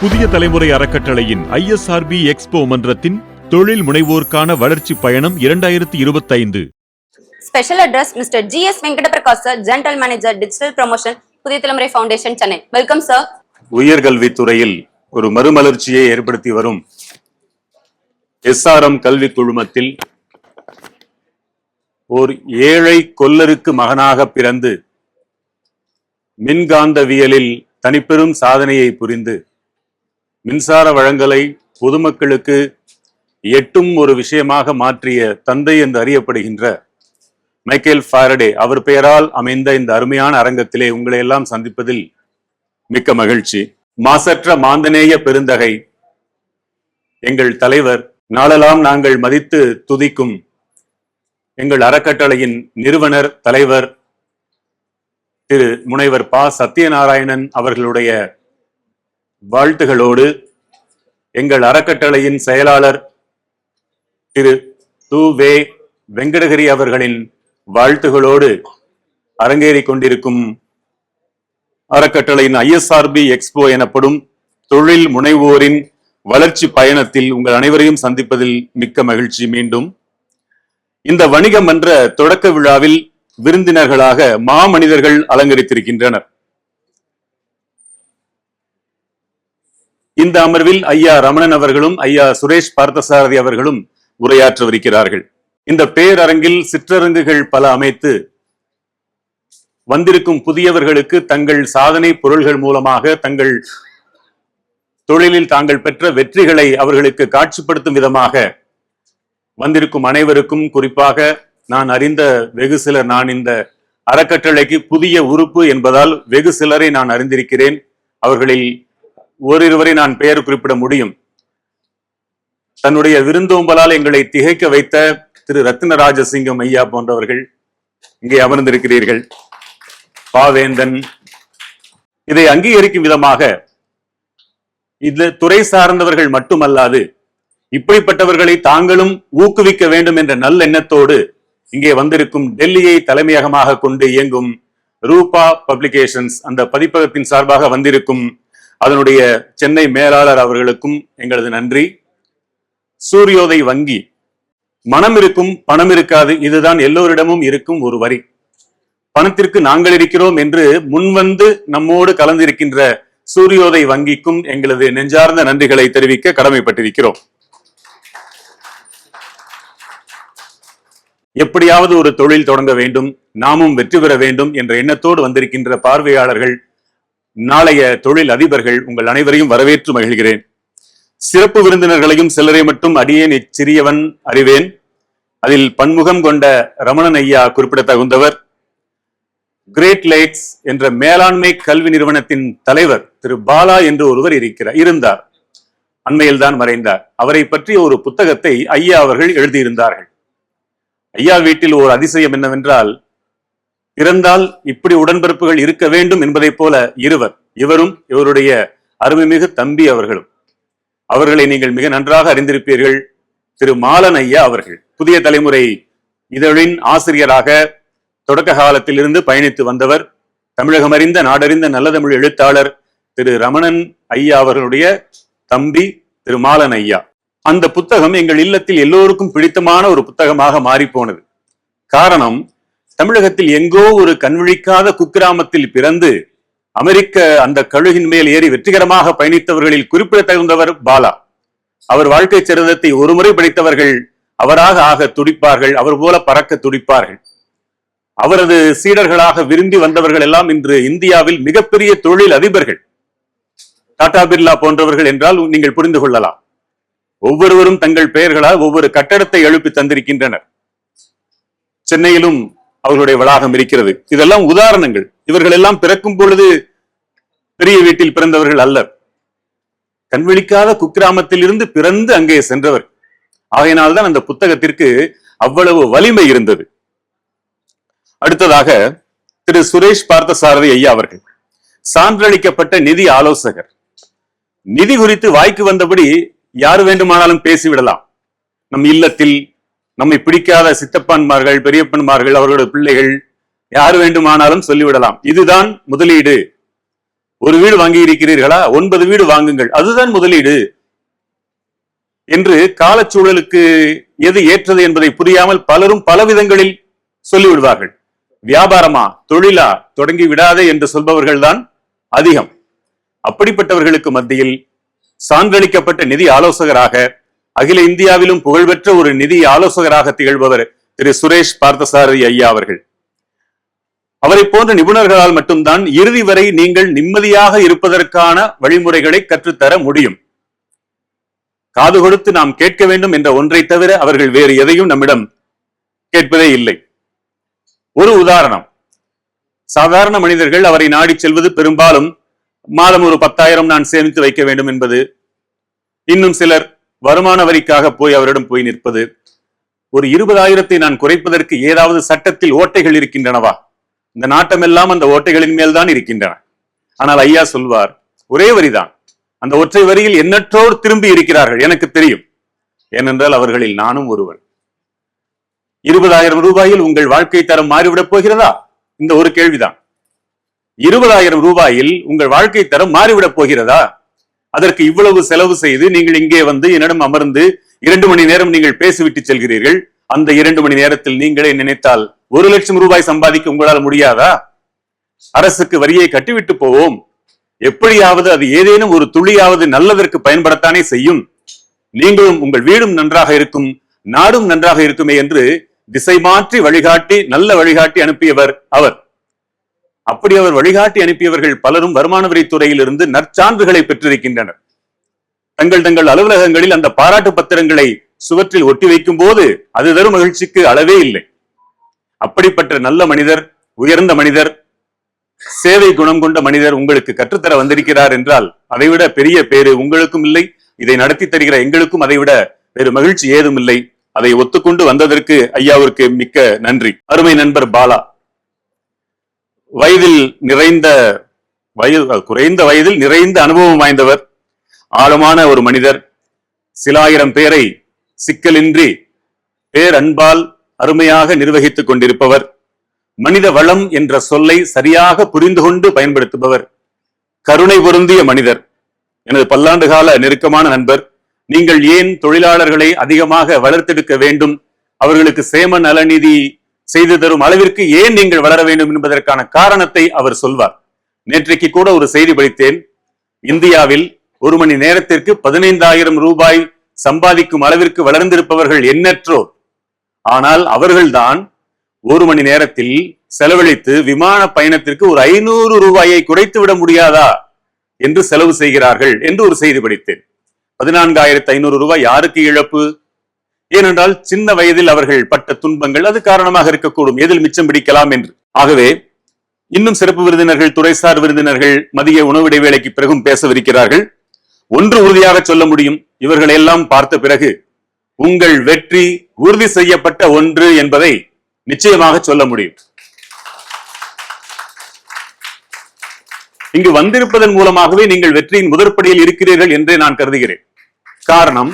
புதிய தலைமுறை அறக்கட்டளையின் ஐஎஸ்ஆர்பி எக்ஸ்போ மன்றத்தின் தொழில் முனைவோர்க்கான வளர்ச்சி பயணம் இரண்டாயிரத்தி இருபத்தைந்து. Special address mister G S Venkata Prakash sir general manager digital promotion Puthiya Thalaimurai foundation Chennai welcome sir உயர்கல்வித்துறையில் ஒரு மறுமலர்ச்சியை ஏற்படுத்தி வரும் எஸ்ஆர்எம் கல்வி குழுமத்தில் ஓர் ஏழை கொல்லருக்கு மகனாக பிறந்து மின்காந்தவியலில் தனிப்பெரும் சாதனையை புரிந்து மின்சார வழங்கலை பொதுமக்களுக்கு எட்டும் ஒரு விஷயமாக மாற்றிய தந்தை என்று அறியப்படுகின்ற மைக்கேல் ஃபாரடே அவர் பெயரால் அமைந்த இந்த அருமையான அரங்கத்திலே உங்களை எல்லாம் சந்திப்பதில் மிக்க மகிழ்ச்சி. மாசற்ற மாந்தநேய பெருந்தகை எங்கள் தலைவர் நாளெல்லாம் நாங்கள் மதித்து துதிக்கும் எங்கள் அறக்கட்டளையின் நிறுவனர் தலைவர் திரு முனைவர் ப. சத்யநாராயணன் அவர்களுடைய வாழ்த்துகளோடு எங்கள் அறக்கட்டளையின் செயலாளர் திரு து வே வெங்கடகிரி அவர்களின் வாழ்த்துகளோடு அரங்கேறிக் கொண்டிருக்கும் அறக்கட்டளையின் ஐஎஸ்ஆர்பி எக்ஸ்போ எனப்படும் தொழில் முனைவோரின் வளர்ச்சி பயணத்தில் உங்கள் அனைவரையும் சந்திப்பதில் மிக்க மகிழ்ச்சி மீண்டும். இந்த வணிக மன்ற தொடக்க விழாவில் விருந்தினர்களாக மாமனிதர்கள் அலங்கரித்திருக்கின்றனர். இந்த அமர்வில் ஐயா ரமணன் அவர்களும் ஐயா சுரேஷ் பார்த்தசாரதி அவர்களும் உரையாற்றவிருக்கிறார்கள். இந்த பேரரங்கில் சிற்றரங்குகள் பல அமைத்து வந்திருக்கும் புதியவர்களுக்கு தங்கள் சாதனை பொருள்கள் மூலமாக தங்கள் தொழிலில் தாங்கள் பெற்ற வெற்றிகளை அவர்களுக்கு காட்சிப்படுத்தும் விதமாக வந்திருக்கும் அனைவருக்கும் குறிப்பாக நான் அறிந்த வெகு சிலர் நான் இந்த அறக்கட்டளைக்கு புதிய உறுப்பு என்பதால் வெகு சிலரை நான் அறிந்திருக்கிறேன். அவர்களில் ஓரிருவரை நான் பெயர் குறிப்பிட முடியும். தன்னுடைய விருந்தோம்பலால் எங்களை திகைக்க வைத்த திரு ரத்னராஜசிங்கம் ஐயா போன்றவர்கள் இங்கே அமர்ந்திருக்கிறீர்கள். பாவேந்தன். இதை அங்கீகரிக்கும் விதமாக இந்த துறை சார்ந்தவர்கள் மட்டுமல்லாது இப்படிப்பட்டவர்களை தாங்களும் ஊக்குவிக்க வேண்டும் என்ற நல்லெண்ணத்தோடு இங்கே வந்திருக்கும் டெல்லியை தலைமையகமாக கொண்டு இயங்கும் ரூபா பப்ளிகேஷன்ஸ் அந்த பதிப்பகத்தின் சார்பாக வந்திருக்கும் அதனுடைய சென்னை மேலாளர் அவர்களுக்கும் எங்களது நன்றி. சூரியோதய் வங்கி. மனம் இருக்கும் பணம் இருக்காது இதுதான் எல்லோரிடமும் இருக்கும் ஒரு வரி. பணத்திற்கு நாங்கள் இருக்கிறோம் என்று முன்வந்து நம்மோடு கலந்திருக்கின்ற சூரியோதய் வங்கிக்கும் எங்களது நெஞ்சார்ந்த நன்றிகளை தெரிவிக்க கடமைப்பட்டிருக்கிறோம். எப்படியாவது ஒரு தொழில் தொடங்க வேண்டும் நாமும் வெற்றி பெற வேண்டும் என்ற எண்ணத்தோடு வந்திருக்கின்ற பார்வையாளர்கள் நாளைய தொழில் அதிபர்கள் உங்கள் அனைவரையும் வரவேற்று மகிழ்கிறேன். சிறப்பு விருந்தினர்களையும் சிலரை மட்டும் அடியேன் இச்சிறியவன் அறிவேன். அதில் பன்முகம் கொண்ட ரமணன் ஐயா குறிப்பிடத்தகுந்தவர். கிரேட் லேக்ஸ் என்ற மேலாண்மை கல்வி நிறுவனத்தின் தலைவர் திரு பாலா என்று ஒருவர் இருக்கிறார் இருந்தார். அண்மையில் தான் மறைந்தார். அவரை பற்றிய ஒரு புத்தகத்தை ஐயா அவர்கள் எழுதியிருந்தார்கள். ஐயா வீட்டில் ஒரு அதிசயம் என்னவென்றால் இருந்தால் இப்படி உடன்பிறப்புகள் இருக்க வேண்டும் என்பதைப் போல இருவர் இவரும் இவருடைய அருமைமிகு தம்பி அவர்களும். அவர்களை நீங்கள் மிக நன்றாக அறிந்திருப்பீர்கள். திரு மாலன் ஐயா அவர்கள் புதிய தலைமுறை இதழின் ஆசிரியராக தொடக்க காலத்தில் இருந்து பயணித்து வந்தவர். தமிழகம் அறிந்த நாடறிந்த நல்ல தமிழ் எழுத்தாளர் திரு ரமணன் ஐயா அவர்களுடைய தம்பி திரு மாலன் ஐயா அந்த புத்தகம் எங்கள் இல்லத்தில் எல்லோருக்கும் பிடித்தமான ஒரு புத்தகமாக மாறி போனது காரணம் தமிழகத்தில் எங்கோ ஒரு கண்விழிக்காத குக்கிராமத்தில் பிறந்து அமெரிக்க அந்த கழுகின் மேல் ஏறி வெற்றிகரமாக பயணித்தவர்களில் குறிப்பிடத்தகுந்தவர் பாலா. அவர் வாழ்க்கை சரிதத்தை ஒருமுறை படித்தவர்கள் அவராக ஆக துடிப்பார்கள் அவர் போல பறக்க துடிப்பார்கள். அவரது சீடர்களாக விரும்பி வந்தவர்கள் எல்லாம் இன்று இந்தியாவில் மிகப்பெரிய தொழில் அதிபர்கள். டாடா பிர்லா போன்றவர்கள் என்றால் நீங்கள் புரிந்து கொள்ளலாம். ஒவ்வொருவரும் தங்கள் பெயர்களால் ஒவ்வொரு கட்டடத்தை எழுப்பி தந்திருக்கின்றனர். சென்னையிலும் அவர்களுடைய வளாகம் இருக்கிறது. இதெல்லாம் உதாரணங்கள். இவர்கள் எல்லாம் பிறக்கும் பொழுது பெரிய வீட்டில் பிறந்தவர்கள் அல்ல கண்விழிக்காத குக்கிராமத்தில் இருந்து பிறந்து அங்கே சென்றவர். ஆகையினால்தான் அந்த புத்தகத்திற்கு அவ்வளவு வலிமை இருந்தது. அடுத்ததாக திரு சுரேஷ் பார்த்தசாரதி ஐயா அவர்கள் சான்றளிக்கப்பட்ட நிதி ஆலோசகர். நிதி குறித்து வாய்க்கு வந்தபடி யார் வேண்டுமானாலும் பேசிவிடலாம். நம் இல்லத்தில் நம்மை பிடிக்காத சித்தப்பன்மார்கள் பெரியப்பன்மார்கள் அவர்களுடைய பிள்ளைகள் யார் வேண்டுமானாலும் சொல்லிவிடலாம். இதுதான் முதலீடு. ஒரு வீடு வாங்கி இருக்கிறீர்களா ஒன்பது வீடு வாங்குங்கள். அதுதான் முதலீடு. என்று காலச்சூழலுக்கு எது ஏற்றது என்பதை புரியாமல் பலரும் பல விதங்களில் சொல்லிவிடுவார்கள். வியாபாரமா தொழிலா? தொடங்கி விடாதே என்று சொல்பவர்கள் தான் அதிகம். அப்படிப்பட்டவர்களுக்கு மத்தியில் சான்றளிக்கப்பட்ட நிதி ஆலோசகராக அகில இந்தியாவிலும் புகழ்பெற்ற ஒரு நிதி ஆலோசகராக திகழ்பவர் திரு சுரேஷ் பார்த்தசாரதி ஐயா அவர்கள். அவரை போன்ற நிபுணர்களால் மட்டும்தான் இறுதி வரை நீங்கள் நிம்மதியாக இருப்பதற்கான வழிமுறைகளை கற்றுத்தர முடியும். காது கொடுத்து நாம் கேட்க வேண்டும் என்ற ஒன்றை தவிர அவர்கள் வேறு எதையும் நம்மிடம் கேட்பதே இல்லை. ஒரு உதாரணம். சாதாரண மனிதர்கள் அவரை நாடி செல்வது பெரும்பாலும் மாதம் ஒரு பத்தாயிரம் நான் சேமித்து வைக்க வேண்டும் என்பது. இன்னும் சிலர் வருமான வரிக்காக போய் அவரிடம் போய் நிற்பது ஒரு இருபதாயிரத்தை நான் குறைப்பதற்கு ஏதாவது சட்டத்தில் ஓட்டைகள் இருக்கின்றனவா? இந்த நாட்டமெல்லாம் அந்த ஓட்டைகளின் மேல்தான் இருக்கின்றன. ஆனால் ஐயா சொல்வார் ஒரே வரிதான். அந்த ஒற்றை வரியில் எண்ணற்றோர் திரும்பி இருக்கிறார்கள் எனக்கு தெரியும். ஏனென்றால் அவர்களில் நானும் ஒருவன். இருபதாயிரம் ரூபாயில் உங்கள் வாழ்க்கை தரம் மாறிவிடப் போகிறதா? இந்த ஒரு கேள்விதான். இருபதாயிரம் ரூபாயில் உங்கள் வாழ்க்கை தரம் மாறிவிடப் போகிறதா? அதற்கு இவ்வளவு செலவு செய்து நீங்கள் இங்கே வந்து என்னிடம் அமர்ந்து இரண்டு மணி நேரம் நீங்கள் பேசிவிட்டு செல்கிறீர்கள். அந்த இரண்டு மணி நேரத்தில் நீங்களே நினைத்தால் ஒரு லட்சம் ரூபாய் சம்பாதிக்க உங்களால் முடியாதா? அரசுக்கு வரியை கட்டிவிட்டு போவோம். எப்படியாவது அது ஏதேனும் ஒரு துளியாவது நல்லதற்கு பயன்படத்தானே செய்யும். நீங்களும் உங்கள் வீடும் நன்றாக இருக்கும் நாடும் நன்றாக இருக்குமே என்று திசை மாற்றி வழிகாட்டி நல்ல வழிகாட்டி அனுப்பியவர் அவர். அப்படி அவர் வழிகாட்டி அனுப்பியவர்கள் பலரும் வருமான வரித்துறையில் இருந்து நற்சான்றுகளை பெற்றிருக்கின்றனர். தங்கள் தங்கள் அலுவலகங்களில் அந்த பாராட்டு பத்திரங்களை சுவற்றில் ஒட்டி வைக்கும் போது அது தரும் மகிழ்ச்சிக்கு அளவே இல்லை. அப்படிப்பட்ட நல்ல மனிதர் உயர்ந்த மனிதர் சேவை குணம் கொண்ட மனிதர் உங்களுக்கு கற்றுத்தர வந்திருக்கிறார் என்றால் அதைவிட பெரிய பேரு உங்களுக்கும் இல்லை. இதை நடத்தி தருகிற எங்களுக்கும் அதைவிட வேறு மகிழ்ச்சி ஏதும் இல்லை. அதை ஒத்துக்கொண்டு வந்ததற்கு ஐயாவிற்கு மிக்க நன்றி. அருமை நண்பர் பாலா. வயதில் நிறைந்த வயது குறைந்த வயதில் நிறைந்த அனுபவம் வாய்ந்தவர் ஆழமான ஒரு மனிதர். சில ஆயிரம் பேரை சிக்கலின்றி பேரன்பால் அருமையாக நிர்வகித்துக் கொண்டிருப்பவர் மனித வளம் என்ற சொல்லை சரியாக புரிந்து கொண்டு பயன்படுத்துபவர் கருணை பொருந்திய மனிதர். எனது பல்லாண்டு கால நெருக்கமான நண்பர் நீங்கள் ஏன் தொழிலாளர்களை அதிகமாக வளர்த்தெடுக்க வேண்டும்? அவர்களுக்கு சேம நலநிதி செய்து தரும் அளவிற்கு ஏன் நீங்கள் வளர வேண்டும் என்பதற்கான காரணத்தை அவர் சொல்வார். நேற்றைக்கு கூட ஒரு செய்தி படித்தேன். இந்தியாவில் ஒரு மணி நேரத்திற்கு பதினைந்தாயிரம் ரூபாய் சம்பாதிக்கும் அளவிற்கு வளர்ந்திருப்பவர்கள் எண்ணற்றோர். ஆனால் அவர்கள்தான் ஒரு மணி நேரத்தில் செலவழித்து விமான பயணத்திற்கு ஒரு ஐநூறு ரூபாயை குறைத்து விட முடியாதா என்று செலவு செய்கிறார்கள் என்று ஒரு செய்தி படித்தேன். பதினான்காயிரத்து ஐநூறு ரூபாய் யாருக்கு இழப்பு? ஏனென்றால் சின்ன வயதில் அவர்கள் பட்ட துன்பங்கள் அது காரணமாக இருக்கக்கூடும். எதில் மிச்சம் பிடிக்கலாம் என்று. ஆகவே இன்னும் சிறப்பு விருந்தினர்கள் துறைசார் விருந்தினர்கள் மதிய உணவு இடைவேளைக்கு பிறகும் பேசவிருக்கிறார்கள். ஒன்று உறுதியாக சொல்ல முடியும். இவர்களை எல்லாம் பார்த்த பிறகு உங்கள் வெற்றி உறுதி செய்யப்பட்ட ஒன்று என்பதை நிச்சயமாக சொல்ல முடியும். இங்கு வந்திருப்பதன் மூலமாகவே நீங்கள் வெற்றியின் முதற்படியில் இருக்கிறீர்கள் என்றே நான் கருதுகிறேன். காரணம்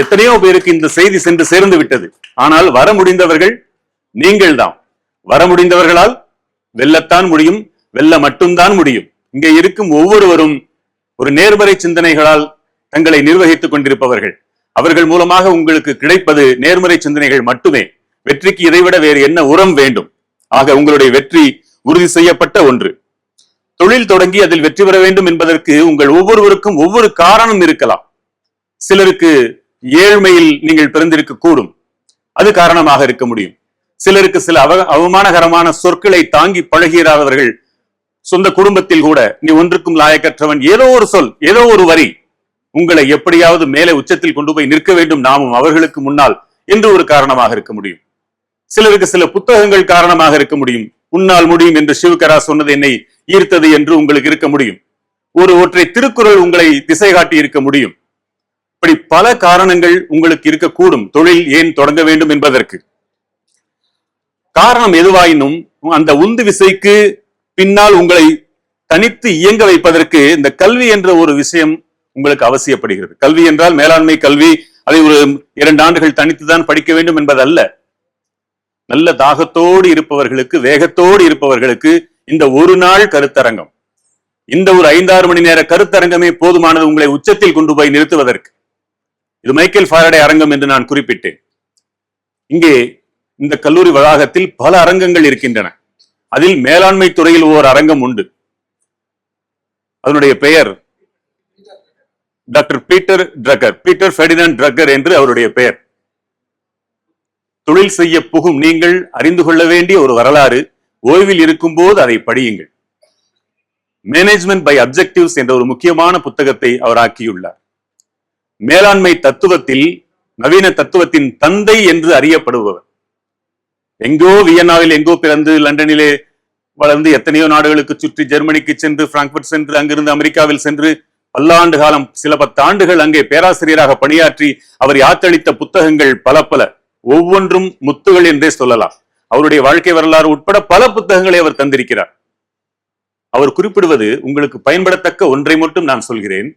எத்தனையோ பேருக்கு இந்த செய்தி சென்று சேர்ந்து விட்டது. ஆனால் வர முடிந்தவர்கள் நீங்கள் தான் வர முடிந்தவர்களால் வெல்லத்தான் முடியும் வெல்ல மட்டும்தான் முடியும். இங்கே இருக்கும் ஒவ்வொருவரும் ஒரு நேர்மறை சிந்தனைகளால் தங்களை நிர்வகித்துக் கொண்டிருப்பவர்கள். அவர்கள் மூலமாக உங்களுக்கு கிடைப்பது நேர்மறை சிந்தனைகள் மட்டுமே. வெற்றிக்கு இதைவிட வேறு என்ன உரம் வேண்டும்? ஆக உங்களுடைய வெற்றி உறுதி செய்யப்பட்ட ஒன்று. தொழில் தொடங்கி அதில் வெற்றி பெற வேண்டும் என்பதற்கு உங்கள் ஒவ்வொருவருக்கும் ஒவ்வொரு காரணம் இருக்கலாம். சிலருக்கு ஏழ்மையில் நீங்கள் பிறந்திருக்க கூடும் அது காரணமாக இருக்க முடியும். சிலருக்கு சில அவ அவமானகரமான சொற்களை தாங்கி பழகிறாதவர்கள் சொந்த குடும்பத்தில் கூட நீ ஒன்றுக்கும் லாயக்கற்றவன் ஏதோ ஒரு சொல் ஏதோ ஒரு வரி உங்களை எப்படியாவது மேலே உச்சத்தில் கொண்டு போய் நிற்க வேண்டும் நாமும் அவர்களுக்கு முன்னால் என்று ஒரு காரணமாக இருக்க முடியும். சிலருக்கு சில புத்தகங்கள் காரணமாக இருக்க முடியும். உன்னால் முடியும் என்று சிவகரா சொன்னது என்னை ஈர்த்தது என்று உங்களுக்கு இருக்க முடியும். ஒரு ஒற்றை திருக்குறள் உங்களை திசை காட்டி இருக்க முடியும். இப்படி பல காரணங்கள் உங்களுக்கு இருக்கக்கூடும். தொழில் ஏன் தொடங்க வேண்டும் என்பதற்கு. காரணம் எதுவாயினும் அந்த உந்து விசைக்கு பின்னால் உங்களை தனித்து இயங்க வைப்பதற்கு இந்த கல்வி என்ற ஒரு விஷயம் உங்களுக்கு அவசியப்படுகிறது. கல்வி என்றால் மேலாண்மை கல்வி அதை ஒரு இரண்டு ஆண்டுகள் தனித்துதான் படிக்க வேண்டும் என்பதல்ல. நல்ல தாகத்தோடு இருப்பவர்களுக்கு வேகத்தோடு இருப்பவர்களுக்கு இந்த ஒரு நாள் கருத்தரங்கம். இந்த ஒரு ஐந்தாறு மணி நேர கருத்தரங்கமே போதுமானது உங்களை உச்சத்தில் கொண்டு போய் நிறுத்துவதற்கு. இது மைக்கேல் ஃபாரடே அரங்கம் என்று நான் குறிப்பிட்டேன். இங்கே இந்த கல்லூரி வளாகத்தில் பல அரங்கங்கள் இருக்கின்றன. அதில் மேலாண்மை துறையில் ஓர் அரங்கம் உண்டு. அதனுடைய பெயர் doctor Peter Drucker Peter Ferdinand Drucker என்று அவருடைய பெயர். தொழில் செய்ய புகும் நீங்கள் அறிந்து கொள்ள வேண்டிய ஒரு வரலாறு ஓய்வில் இருக்கும்போது அதை படியுங்கள். மேனேஜ்மெண்ட் பை அப்ஜெக்டிவ்ஸ் என்ற ஒரு முக்கியமான புத்தகத்தை அவர் ஆக்கியுள்ளார். மேலாண்மை தத்துவத்தில் நவீன தத்துவத்தின் தந்தை என்று அறியப்படுபவர். எங்கோ வியன்னாவில் எங்கோ பிறந்து லண்டனிலே வளர்ந்து எத்தனையோ நாடுகளுக்கு சுற்றி ஜெர்மனிக்கு சென்று பிராங்க்பர்ட் சென்று அங்கிருந்து அமெரிக்காவில் சென்று பல்லாண்டு காலம் சில பத்து ஆண்டுகள் அங்கே பேராசிரியராக பணியாற்றி அவர் யாத்தளித்த புத்தகங்கள் பல பல. ஒவ்வொன்றும் முத்துகள் என்றே சொல்லலாம். அவருடைய வாழ்க்கை வரலாறு உட்பட பல புத்தகங்களை அவர் தந்திருக்கிறார். அவர் குறிப்பிடுவது உங்களுக்கு பயன்படத்தக்க ஒன்றை மட்டும் நான் சொல்கிறேன்.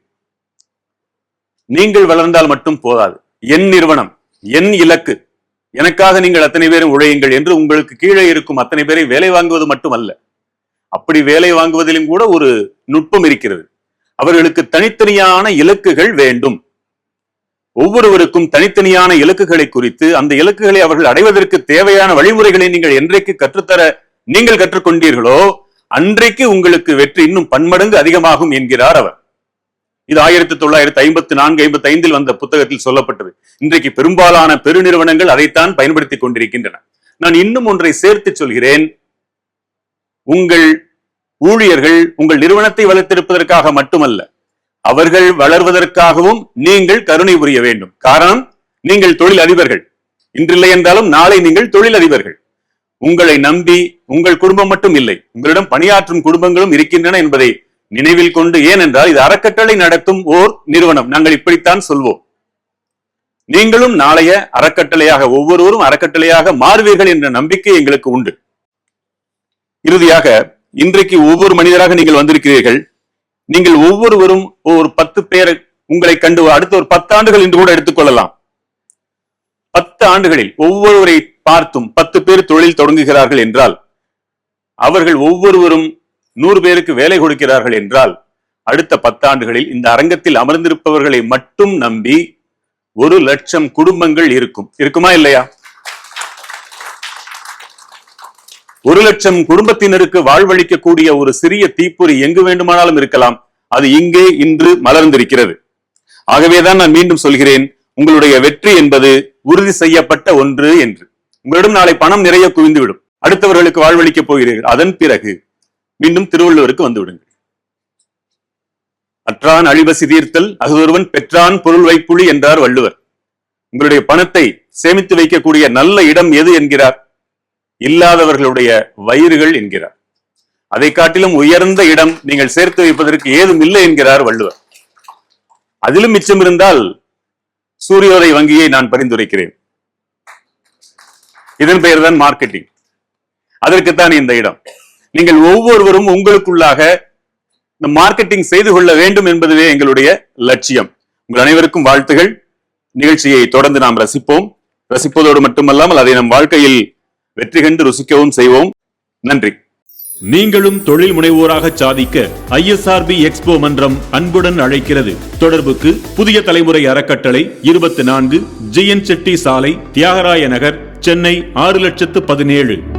நீங்கள் வளர்ந்தால் மட்டும் போதாது. என் நிறுவனம் என் இலக்கு. எனக்காக நீங்கள் அத்தனை பேரும் உழையுங்கள் என்று உங்களுக்கு கீழே இருக்கும் அத்தனை பேரை வேலை வாங்குவது மட்டுமல்ல. அப்படி வேலை வாங்குவதிலும் கூட ஒரு நுட்பம் இருக்கிறது. அவர்களுக்கு தனித்தனியான இலக்குகள் வேண்டும். ஒவ்வொருவருக்கும் தனித்தனியான இலக்குகளை குறித்து அந்த இலக்குகளை அவர்கள் அடைவதற்கு தேவையான வழிமுறைகளை நீங்கள் என்றைக்கு கற்றுத்தர நீங்கள் கற்றுக்கொண்டீர்களோ அன்றைக்கு உங்களுக்கு வெற்றி இன்னும் பன்மடங்கு அதிகமாகும் என்கிறார் அவர். இது ஆயிரத்தி தொள்ளாயிரத்தி ஐம்பத்தி நான்கு ஐம்பத்தி ஐந்தில் வந்த புத்தகத்தில் சொல்லப்பட்டது. இன்றைக்கு பெரும்பாலான பெருநிறுவனங்கள் அதைத்தான் பயன்படுத்திக் கொண்டிருக்கின்றன. நான் இன்னும் ஒன்றை சேர்த்து சொல்கிறேன். உங்கள் ஊழியர்கள் உங்கள் நிறுவனத்தை வளர்த்திருப்பதற்காக மட்டுமல்ல அவர்கள் வளர்வதற்காகவும் நீங்கள் கருணை புரிய வேண்டும். காரணம் நீங்கள் தொழில் அதிபர்கள் இன்றில்லை என்றாலும் நாளை நீங்கள் தொழில் அதிபர்கள் உங்களை நம்பி உங்கள் குடும்பம் மட்டும் இல்லை உங்களிடம் பணியாற்றும் குடும்பங்களும் இருக்கின்றன என்பதை நினைவில் கொண்டு ஏனென்றால் இது அறக்கட்டளை நடத்தும் ஓர் நிறுவனம். நாங்கள் இப்படித்தான் சொல்வோம். நீங்களும் நாளைய அறக்கட்டளையாக ஒவ்வொருவரும் அறக்கட்டளையாக மாறுவீர்கள் என்ற நம்பிக்கை எங்களுக்கு உண்டு. இறுதியாக இன்றைக்கு ஒவ்வொரு மனிதராக நீங்கள் வந்திருக்கிறீர்கள். நீங்கள் ஒவ்வொருவரும் ஒரு பத்து பேரை உங்களை கண்டு அடுத்த ஒரு பத்து ஆண்டுகள் என்று கூட எடுத்துக்கொள்ளலாம் பத்து ஆண்டுகளில் ஒவ்வொருவரை பார்த்தும் பத்து பேர் தொழில் தொடங்குகிறார்கள் என்றால் அவர்கள் ஒவ்வொருவரும் நூறு பேருக்கு வேலை கொடுக்கிறார்கள் என்றால் அடுத்த பத்தாண்டுகளில் இந்த அரங்கத்தில் அமர்ந்திருப்பவர்களை மட்டும் நம்பி ஒரு லட்சம் குடும்பங்கள் இருக்கும். இருக்குமா இல்லையா? ஒரு லட்சம் குடும்பத்தினருக்கு வாழ்வளிக்கக்கூடிய ஒரு சிறிய தீப்பொறி எங்கு வேண்டுமானாலும் இருக்கலாம். அது இங்கே இன்று மலர்ந்திருக்கிறது. ஆகவேதான் நான் மீண்டும் சொல்கிறேன் உங்களுடைய வெற்றி என்பது உறுதி செய்யப்பட்ட ஒன்று என்று. உங்களிடம் நாளை பணம் நிறைய குவிந்துவிடும். அடுத்தவர்களுக்கு வாழ்வளிக்கப் போகிறீர்கள். அதன் பிறகு மீண்டும் திருவள்ளுவருக்கு வந்து விடுங்கள் அற்றான் அழிவ சிதீர்த்தல் அகதொருவன் பெற்றான் பொருள் வைப்புலி என்றார் வள்ளுவர். உங்களுடைய பணத்தை சேமித்து வைக்கக்கூடிய நல்ல இடம் எது என்கிறார்? இல்லாதவர்களுடைய வயிறுகள் என்கிறார். அதை காட்டிலும் உயர்ந்த இடம் நீங்கள் சேர்த்து வைப்பதற்கு ஏதும் இல்லை என்கிறார் வள்ளுவர். அதிலும் மிச்சம் இருந்தால் சூரியோதய வங்கியை நான் பரிந்துரைக்கிறேன். இதன் பெயர்தான் மார்க்கெட்டிங். அதற்குத்தான் இந்த இடம். நீங்கள் ஒவ்வொருவரும் உங்களுக்குள்ளாக இந்த மார்க்கெட்டிங் செய்து கொள்ள வேண்டும் என்பதுவே எங்களுடைய லட்சியம். உங்கள் அனைவருக்கும் வாழ்த்துகள். நிகழ்ச்சியை தொடர்ந்து நாம் ரசிப்போம். ரசிப்பதோடு மட்டுமல்லாமல் அதை நம் வாழ்க்கையில் வெற்றி கண்டு ருசிக்கவும் செய்வோம். நன்றி. நீங்களும் தொழில் முனைவோராக சாதிக்க ஐஎஸ்ஆர்பி எக்ஸ்போ மன்றம் அன்புடன் அழைக்கிறது. தொடர்புக்கு புதிய தலைமுறை அறக்கட்டளை இருபத்தி நான்கு ஜி என் செட்டி சாலை தியாகராய நகர் சென்னை ஆறு லட்சத்து பதினேழு.